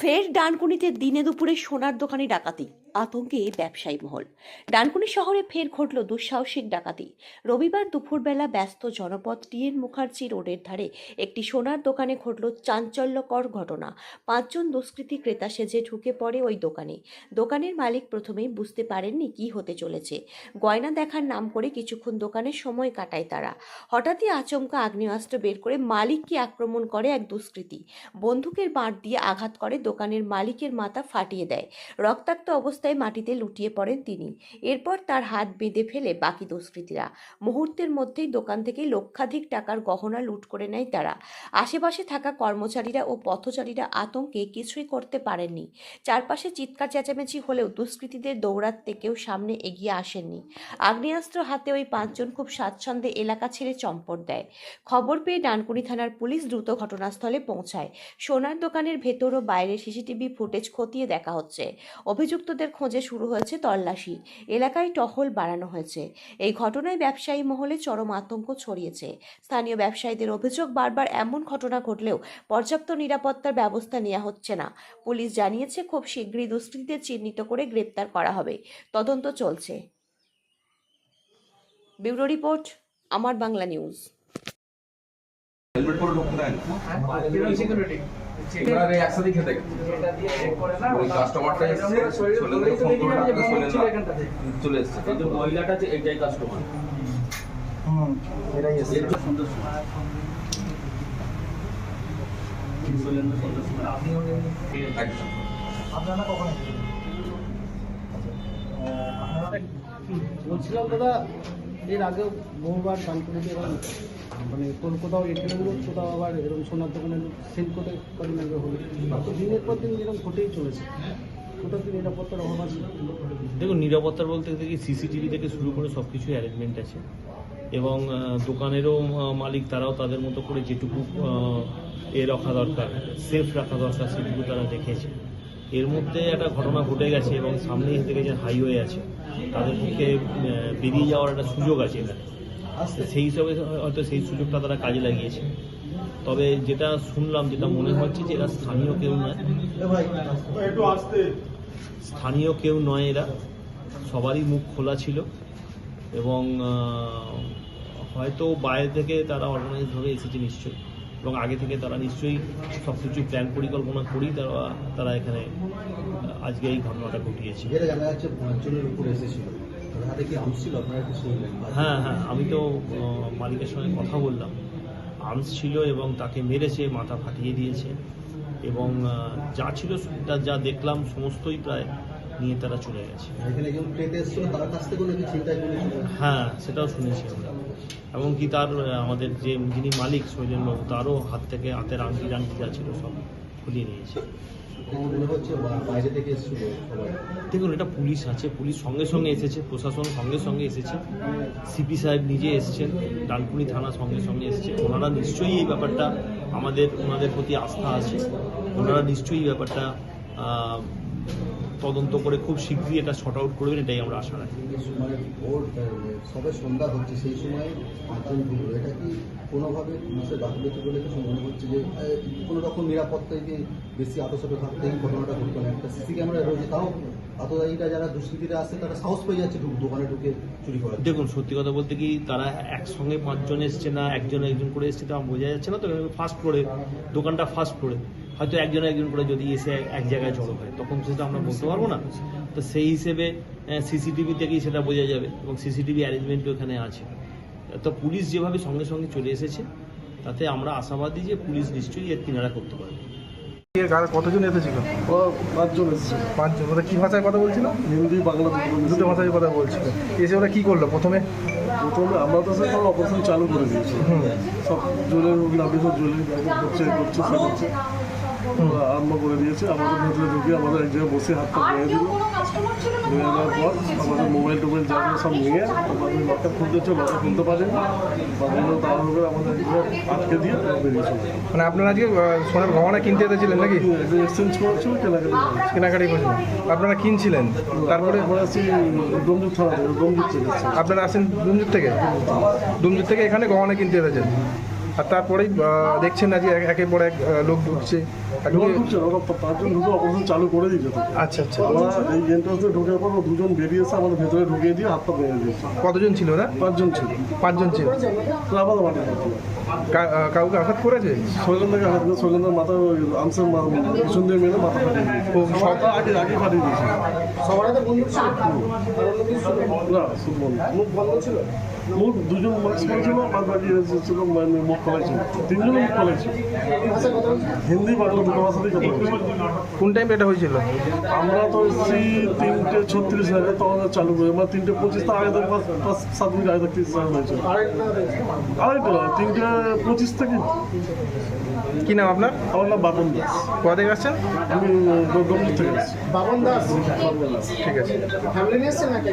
ফের ডানকুনিতে দিনে দুপুরে সোনার দোকানে ডাকাতি। আতঙ্কে ব্যবসায়ী মহল। ডানকুনি শহরে ফের ঘটল দুঃসাহসিক ডাকাতি। রবিবার দুপুরবেলা ব্যস্ত জনপদ টিএন মুখার্জি রোডের ধারে একটি সোনার দোকানে ঘটল চাঞ্চল্যকর ঘটনা। পাঁচজন দুষ্কৃতী ক্রেতা সেজে ঢুকে পড়ে ওই দোকানে। দোকানের মালিক প্রথমেই বুঝতে পারেননি কি হতে চলেছে। গয়না দেখার নাম করে কিছুক্ষণ দোকানে সময় কাটায় তারা। হঠাৎই আচমকা আগ্নেয়াস্ত্র বের করে মালিককে আক্রমণ করে এক দুষ্কৃতী। বন্দুকের বাঁট দিয়ে আঘাত করে দোকানের মালিকের মাথা ফাটিয়ে দেয়। রক্তাক্ত অবস্থায় মাটিতে লুটিয়ে পড়েন তিনি। এরপর তার হাত বেঁধে ফেলে বাকি দুষ্কৃতীরা। মুহূর্তের মধ্যেই দোকান থেকে লক্ষাধিক টাকার গহনা লুট করে নেয় তারা। আশেপাশে থাকা কর্মচারীরা ও পথচারীরা আতঙ্কে কিছুই করতে পারেননি। চারপাশে চিৎকার চেঁচামেচি হলেও দুষ্কৃতীদের দৌড়াতে কেউ সামনে এগিয়ে আসেননি। আগ্নেয়াস্ত্র হাতে ওই পাঁচজন খুব স্বাচ্ছন্দ্যে এলাকা ছেড়ে চম্পট দেয়। খবর পেয়ে ডানকুনি থানার পুলিশ দ্রুত ঘটনাস্থলে পৌঁছায়। সোনার দোকানের ভেতর ও বাইরে সিসিটিভি ফুটেজ খতিয়ে দেখা হচ্ছে। অভিযুক্তদের খোঁজে শুরু হয়েছে তল্লাশি। এলাকায় টহল বাড়ানো হয়েছে। এই ঘটনায় ব্যবসায়ী মহলে চরম আতঙ্ক ছড়িয়েছে। স্থানীয় ব্যবসায়ীদের অভিযোগ, বারবার এমন ঘটনা ঘটলেও পর্যাপ্ত নিরাপত্তার ব্যবস্থা নেওয়া হচ্ছে না। পুলিশ জানিয়েছে, খুব শীঘ্রই দুষ্কৃতীদের চিহ্নিত করে গ্রেপ্তার করা হবে। তদন্ত চলছে। ব্যুরো রিপোর্ট, আমার বাংলা নিউজ। হেলমেট পরে ঢুকতে দেয় না। সিকিউরিটি এবারে একসাথে খেতে গেছে। ওই কাস্টমারটা এসেছে চলে গেলে ফোন করে ডাকলে চলে না চলে এসেছে। এই যে মহিলাটা যে এটাই কাস্টমার হুম এটাই এসে এর সন্দেশ শৈলেন্দ্র সন্দেশ একদম। আপনারা কখন এসেছেন? বলছিলাম দাদা এর আগে বহুবার এরকম মানে কোথাও এটিএম কোথাও আবার এরকম সোনার দোকানে সেল করতে কদিন আগে হলো। দিনের পর দিন এরকম ঘটেই চলেছে। দেখুন, নিরাপত্তার বলতে দেখি সিসিটিভি থেকে শুরু করে সব কিছুই অ্যারেঞ্জমেন্ট আছে। এবং দোকানেরও মালিক তারাও তাদের মতো করে যেটুকু এ রাখা দরকার সেফ রাখা দরকার, সেটুকু তারা দেখেছে। এর মধ্যে একটা ঘটনা ঘটে গেছে এবং সামনেই থেকে যে হাইওয়ে আছে। তাদের পক্ষে বেরিয়ে যাওয়ার একটা সুযোগ আছে এখানে। সেই হিসাবে হয়তো সেই সুযোগটা তারা কাজে লাগিয়েছে। তবে যেটা শুনলাম, যেটা মনে হচ্ছে যে এরা স্থানীয় কেউ নয়। স্থানীয় কেউ নয় এরা। সবারই মুখ খোলা ছিল এবং হয়তো বাইরে থেকে তারা অর্গানাইজভাবে এসেছে নিশ্চয়ই এবং আগে থেকে তারা নিশ্চয়ই সব কিছু প্ল্যান পরিকল্পনা করেই তারা তারা এখানে আজকে এই ঘটনাটা ঘটিয়েছে। জানা যাচ্ছে পাঁচজনের উপর এসেছিল। হ্যাঁ হ্যাঁ আমি তো মালিকের সঙ্গে কথা বললাম। আর্মস ছিল এবং তাকে মেরেছে মাথা ফাটিয়ে দিয়েছে এবং যা ছিল যা দেখলাম সমস্তই প্রায় নিয়ে তারা চলে গেছে। হ্যাঁ সেটাও শুনেছি আমরা। এমনকি তার আমাদের যে যিনি মালিক শৈলেনবাবু তারও হাত থেকে হাতের আংটি আংটি যা ছিল সব খুলিয়ে নিয়েছে। দেখুন, এটা পুলিশ আছে, পুলিশ সঙ্গে সঙ্গে এসেছে, প্রশাসন সঙ্গে সঙ্গে এসেছে, সিপি সাহেব নিজে এসেছেন, ডানকুনি থানা সঙ্গে সঙ্গে এসেছে। ওনারা নিশ্চয়ই এই ব্যাপারটা আমাদের, ওনাদের প্রতি আস্থা আছে। ওনারা নিশ্চয়ই এই ব্যাপারটা তদন্ত করে খুব শীঘ্রই এটা শর্ট আউট করবেন এটাই আমরা আশা রাখি। সবে সন্ধ্যা হচ্ছে সেই সময় এটা কি কোনোভাবে পুলিশের গাফিলতি বলে কিছু মনে হচ্ছে যে কোনো রকম নিরাপত্তায় যে বেশি আতশত থাকতে এই ঘটনাটা ঘটতো না? একটা সিসি ক্যামেরা রয়েছে তাও আততায়ীরা যারা দুষ্কৃতীরা আসে তারা সাহস পেয়ে যাচ্ছে ঢুক- দোকানে ঢুকে চুরি করার দেখুন সত্যি কথা বলতে কি তারা একসঙ্গে পাঁচজন এসছে না একজন একজন করে এসছে তা বোঝা যাচ্ছে না তো ফার্স্ট ফ্লোরে দোকানটা ফার্স্ট ফ্লোরে হয়তো একজন একজন করে যদি এসে এক জায়গায় জড়ো হয় তখন সেটা আমরা বলতে পারব না। তো সেই হিসেবে সিসিটিভি থেকেই সেটা বোঝা যাবে এবং সিসিটিভি অ্যারেঞ্জমেন্টও এখানে আছে। তো পুলিশ যেভাবে সঙ্গে সঙ্গে চলে এসেছে তাতে আমরা আশাবাদী যে পুলিশ নিশ্চয়ই এর কিনারা করতে পারবে। এর কতজন এসেছিল? ও পাঁচজন পাঁচজন ওরা কি ভাষায় কথা বলছিল? হিন্দি বাংলা দুটো ভাষায় কথা বলছিল। এসে ওরা কি করল প্রথমে? প্রথমে আমরা তো স্যার অপারেশন চালু করে দিয়েছি। সব জলের নামে সব জলে করছে এ করছে সে করছে করে দিয়েছে আমাদের ভেতরে ঢুকে আমাদের এক জায়গায় বসে দিল পর আমাদের মোবাইল টোবাইল যা সব নিয়ে আমাদের লকটা খুলতে হচ্ছে লকটা খুলতে পারেনি বাবুগুলো তাড়াহুড়ো করে আমাদের আটকে দিয়ে। মানে আপনারা আজকে সোনার গহনা কিনতে এসেছিলেন নাকি? এক্সচেঞ্জ করেছিল কেনাকাটি কেনাকাটি করছিলেন আপনারা কিনছিলেন? তারপরে আমরা আছি ডোমজুট থানা থেকে ডোমজুট থেকে আপনারা আসেন ডুমজুর থেকে? ডুমজুর থেকে এখানে গহনা কিনতে এসেছেন? আর তারপরেই দেখছেন না যে এক- একের পর এক লোক ঢুকছে। অপারেশন চালু করে দিয়েছে আচ্ছা আচ্ছা। আমরা এই এন্ট্রান্সে ঢুকে পর দুজন বেরিয়েছে আমাদের ভেতরে ঢুকিয়ে দিয়ে হাত পা ভেঙে দিয়েছে। কতজন ছিল না পাঁচজন ছিল। পাঁচজন ছিল। মাঠে কাউকে আঘাত করেছে? মাথা আমসের পিছন দিয়ে মেরে মাথা ফাটিয়ে দিয়েছে। মাথা আগে আগে ফাটিয়ে দিয়েছে। না মুখ বন্ধ ছিল? মুখ দুজন মাস্ক পরেছিল বাদ বাকি ছিল মানে মুখ খোলাই ছিল। তিনজন মুখ খোলাই ছিল। হিন্দি বাংলা দুটো ভাষাতেই কথা বলছিল কোন টাইম এটা হয়েছিল? আমরা তো এসেছি তিনটে ছত্রিশ আগে তখন চালু করে আমরা তিনটে পঁচিশ তার আগে পাঁচ পাঁচ সাত মিনিট আগে থেকে চালু হয়েছিল। আরেকটা তিনটে পঁচিশ থেকে কি নাম আপনার? আমার নাম বাপন দাস। কোথা থেকে আসছেন? আমি দমদম থেকে আসছি। বাবন দাস? ঠিক আছে। ফ্যামিলি নিয়ে আসছেন নাকি?